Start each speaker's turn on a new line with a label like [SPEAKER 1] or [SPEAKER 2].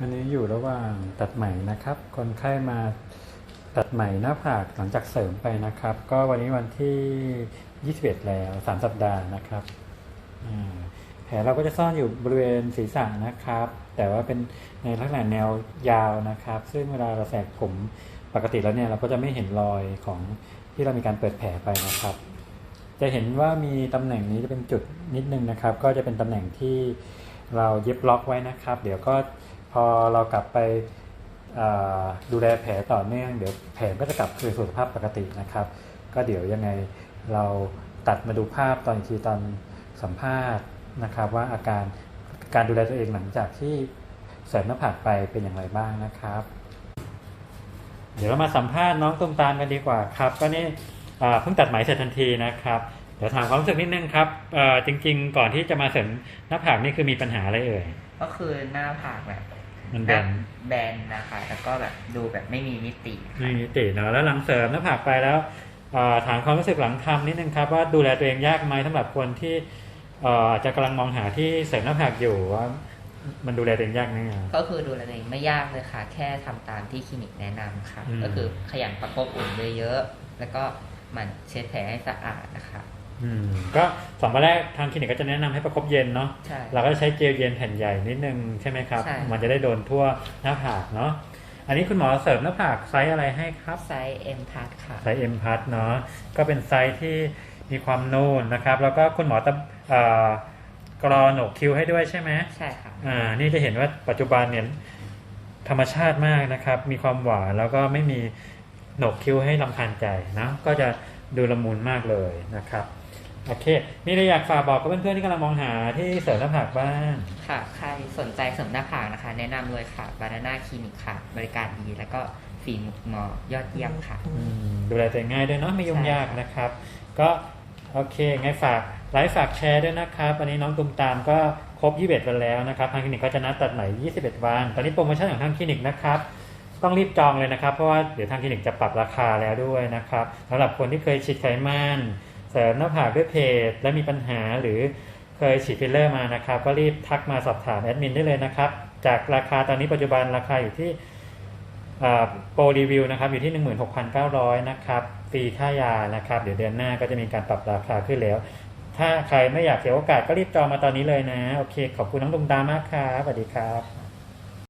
[SPEAKER 1] อันนี้อยู่ระหว่างตัดไหมนะครับ คนไข้มาตัดไหมหน้าผากหลังจากเสริมไปนะครับ ก็วันนี้วันที่ 21 แล้ว 3 สัปดาห์นะครับแผลเราก็จะซ่อนอยู่บริเวณศีรษะนะครับ แต่ว่าเป็นในลักษณะแนวยาวนะครับ ซึ่งเวลาเราแสกผมปกติแล้วเนี่ยเราก็จะไม่เห็นรอยของที่เรามีการเปิดแผลไปนะครับ จะเห็นว่ามีตำแหน่งนี้จะเป็นจุดนิดนึงนะครับ ก็จะเป็นตำแหน่งที่เราเย็บล็อกไว้นะครับ เดี๋ยวก็ พอเรากลับไปดูแลแผลต่อเนื่องเดี๋ยวแผลก็จะกลับคืนสู่สภาพปกตินะครับ ก็เดี๋ยวยังไงเราตัดมาดูภาพตอนอีกทีตอนสัมภาษณ์นะครับ ว่าอาการการดูแลตัวเองหลังจากที่เสริมหน้าผากไปเป็นอย่างไรบ้างนะครับ เดี๋ยวเรามาสัมภาษณ์น้องตุ้มตามกันดีกว่าครับ ก็นี่เพิ่งตัดไหมเสร็จทันทีนะครับเดี๋ยวถามความรู้สึกนิดนึงครับจริง ๆ ก่อนที่จะมาเสริมหน้าผากนี่คือมีปัญหาอะไรเอ่ย
[SPEAKER 2] ก็คือหน้าผากแบบ
[SPEAKER 1] มัน
[SPEAKER 2] ห
[SPEAKER 1] แบ
[SPEAKER 2] น้านแบนนะคะ แล้วก็แบบดูแบบไม่มีมิติ
[SPEAKER 1] ไม่มีติเนาะแล้วหลังเสริมหน้าผากไปแล้วเอ่อถามความรู้สึกหลังทำนิดนึงครับว่าดูแลตัวเองยากไหมสำหรับคนที่เอ่ออาจจะกำลังมองหาที่เสริมหน้าผากอยู่ว่ามันดูแลตัวเองยากไหมครับ
[SPEAKER 2] ก็คือดูแลตัวเองไม่ยากเลยค่ะ แค่ทำตามที่คลินิกแนะนำค่ะ
[SPEAKER 1] อืม
[SPEAKER 2] ก็คือขยันประคบอุ่นเยอะๆแล้วก็หมันเช็ดแผลให้สะอาดนะคะ
[SPEAKER 1] อืม ก็สองวันแรกทางคลินิกก็จะแนะนำให้ประคบเย็นเนาะ
[SPEAKER 2] ใช่
[SPEAKER 1] เราก็จะใช้เจลเย็นแผ่นใหญ่นิดนึงใช่ไหมครับ
[SPEAKER 2] ใช่
[SPEAKER 1] มันจะได้โดนทั่วหน้าผากเนาะอันนี้คุณหมอเสริมหน้าผากไซส์อะไรให้ครับ
[SPEAKER 2] ไซส์เอ็มพัทค่ะ
[SPEAKER 1] ไซส์ M พัทเนาะก็เป็นไซส์ที่มีความนูนนะครับ แล้วก็คุณหมอตะเอ่อกรอโหนกคิ้วให้ด้วยใช่ไหม
[SPEAKER 2] ใช่ค่ะ
[SPEAKER 1] อ่านี่จะเห็นว่าปัจจุบันเนี่ยธรรมชาติมากนะครับ มีความหวานแล้วก็ไม่มีโหนกคิ้วให้ลำคาญใจนะก็จะดูละมุนมากเลยนะครับ โอเคนี่เราอยากฝากบอกกับเพื่อนๆที่กำลังมองหาที่เสริมหน้าผากบ้าง
[SPEAKER 2] ค่ะ ใครสนใจเสริมหน้าผากนะคะ แนะนำเลยค่ะบานาน่าคลินิกค่ะ บริการดีแล้วก็ฝีมือหมอยอดเยี่ยมค่ะ
[SPEAKER 1] อืมดูแลตัวเองง่ายด้วยเนาะไม่ยุ่งยากนะครับ ก็โอเคไงฝากไลฟ์ฝากแชร์ด้วยนะครับวันนี้น้องตุมตามก็ครบ 21 วันแล้วนะครับทางคลินิกก็จะนัดตัดใหม่21 วัน ตอนนี้โปรโมชั่นของทางคลินิกนะครับ ต้องรีบจองเลยนะครับ เพราะว่าเดี๋ยวทางคลินิกจะปรับราคาแล้วด้วยนะครับสำหรับคนที่เคยฉีดไขมัน เสริมหน้าผากด้วยเพจและมีปัญหาหรือเคยฉีดฟิลเลอร์มานะครับ ก็รีบทักมาสอบถามแอดมินได้เลยนะครับ จากราคาตอนนี้ปัจจุบันราคาอยู่ที่โปรรีวิวนะครับอยู่ที่ 16,900 นะครับฟรีค่ายานะครับ เดี๋ยวเดือนหน้าก็จะมีการปรับราคาขึ้นแล้ว ถ้าใครไม่อยากเสียโอกาสก็รีบจองมาตอนนี้เลยนะ โอเค ขอบคุณน้องตุมตามากครับสวัสดีครับ